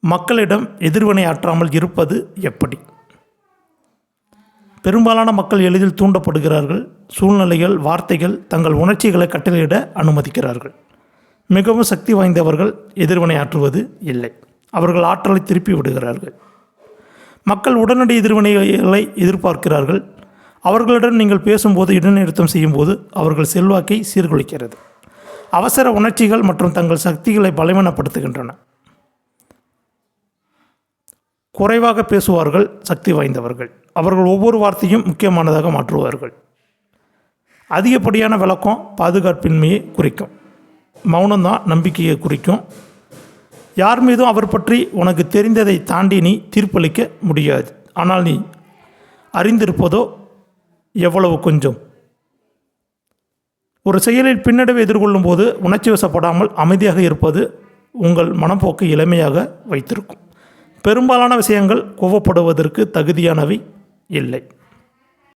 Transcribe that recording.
மக்களிடம் எதிர்வினை ஆற்றாமல் இருப்பது எப்படி? பெரும்பாலான மக்கள் எளிதில் தூண்டப்படுகிறார்கள். சூழ்நிலைகள் வார்த்தைகள் தங்கள் உணர்ச்சிகளை கட்டளையிட அனுமதிக்கிறார்கள். மிகவும் சக்தி வாய்ந்தவர்கள் எதிர்வினை ஆற்றுவது இல்லை. அவர்கள் ஆற்றலை திருப்பி விடுகிறார்கள். மக்கள் உடனடி எதிர்வினைகளை எதிர்பார்க்கிறார்கள். அவர்களுடன் நீங்கள் பேசும்போது இடைநிறுத்தம் செய்யும்போது அவர்கள் செல்வாக்கை சீர்குலைக்கிறது. அவசர உணர்ச்சிகள் மற்றும் தங்கள் சக்திகளை பலவீனப்படுத்துகின்றன. குறைவாக பேசுவார்கள் சக்தி வாய்ந்தவர்கள். அவர்கள் ஒவ்வொரு வார்த்தையும் முக்கியமானதாக மாற்றுவார்கள். அதிகப்படியான விளக்கம் பாதுகாப்பின்மையை குறிக்கும். மௌனம்தான் நம்பிக்கையை குறிக்கும். யார் மீதும் அவர் பற்றி உனக்கு தெரிந்ததை தாண்டி நீ தீர்ப்பளிக்க முடியாது. ஆனால் நீ அறிந்திருப்பதோ எவ்வளவு கொஞ்சம்? ஒரு செயலில் பின்னடைவை எதிர்கொள்ளும் போது உணர்ச்சி வசப்படாமல் அமைதியாக இருப்பது உங்கள் மனப்போக்கை இளமையாக வைத்திருக்கும். பெரும்பாலான விஷயங்கள் கோவப்படுவதற்கு தகுதியானவை இல்லை.